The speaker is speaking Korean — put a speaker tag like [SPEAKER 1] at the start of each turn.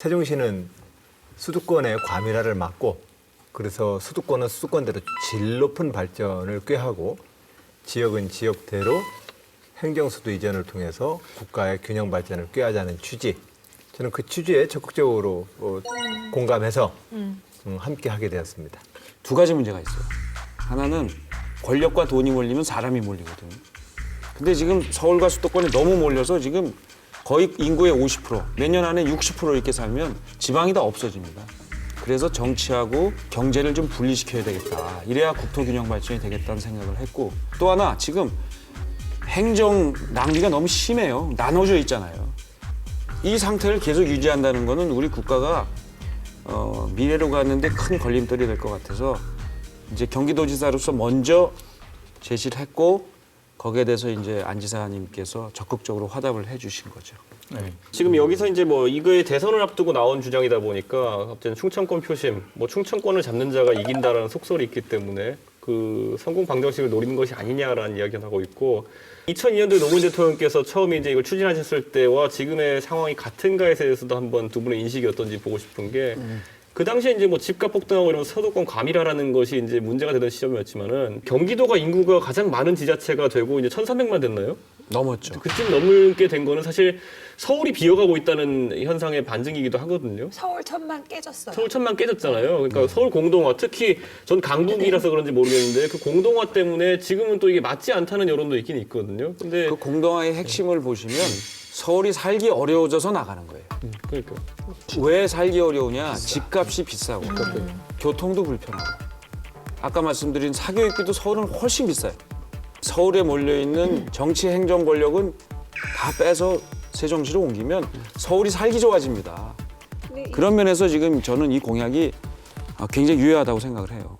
[SPEAKER 1] 세종시는 수도권의 과밀화를 막고 그래서 수도권은 수도권대로 질 높은 발전을 꾀하고 지역은 지역대로 행정수도 이전을 통해서 국가의 균형 발전을 꾀하자는 취지. 저는 그 취지에 적극적으로 어, 공감해서 음, 함께 하게 되었습니다.
[SPEAKER 2] 두 가지 문제가 있어요. 하나는 권력과 돈이 몰리면 사람이 몰리거든요. 근데 지금 서울과 수도권이 너무 몰려서 지금 거의 인구의 50%, 몇년 안에 60% 이렇게 살면 지방이 다 없어집니다. 그래서 정치하고 경제를 좀 분리시켜야 되겠다. 이래야 국토균형 발전이 되겠다는 생각을 했고 또 하나 지금 행정 낭비가 너무 심해요. 나눠져 있잖아요. 이 상태를 계속 유지한다는 거는 우리 국가가 어, 미래로 가는데 큰 걸림돌이 될 것 같아서 이제 경기도지사로서 먼저 제시를 했고 거기에 대해서 이제 안 지사님께서 적극적으로 화답을 해주신 거죠.
[SPEAKER 3] 지금 여기서 이제 뭐 이거의 대선을 앞두고 나온 주장이다 보니까 갑자기 충청권 표심, 뭐 충청권을 잡는 자가 이긴다라는 속설이 있기 때문에 그 성공 방정식을 노리는 것이 아니냐라는 이야기를 하고 있고 2002년도에 노무현 대통령께서 처음에 이제 이걸 추진하셨을 때와 지금의 상황이 같은가에 대해서도 한번 두 분의 인식이 어떤지 보고 싶은 게 그 당시에 이제 뭐 집값 폭등하고 이러면 서도권 과밀화라는 것이 이제 문제가 되던 시점이었지만은 경기도가 인구가 가장 많은 지자체가 되고 이제 1,300만 됐나요?
[SPEAKER 2] 넘었죠.
[SPEAKER 3] 그쯤 넘게 된 거는 사실 서울이 비어가고 있다는 현상의 반증이기도 하거든요.
[SPEAKER 4] 서울 천만 깨졌어요.
[SPEAKER 3] 서울 천만 깨졌잖아요. 그러니까 서울 공동화, 특히 전 강북이라서 그런지 모르겠는데 그 공동화 때문에 지금은 또 이게 맞지 않다는 여론도 있긴 있거든요. 근데
[SPEAKER 2] 그 공동화의 핵심을 보시면 서울이 살기 어려워져서 나가는 거예요.
[SPEAKER 3] 그러니까
[SPEAKER 2] 왜 살기 어려우냐? 집값이 비싸고 교통도 불편하고 아까 말씀드린 사교육비도 서울은 훨씬 비싸요. 서울에 몰려 있는 정치 행정 권력은 다 빼서 세종시로 옮기면 서울이 살기 좋아집니다. 그런 면에서 지금 저는 이 공약이 아, 굉장히 유효하다고 생각을 해요.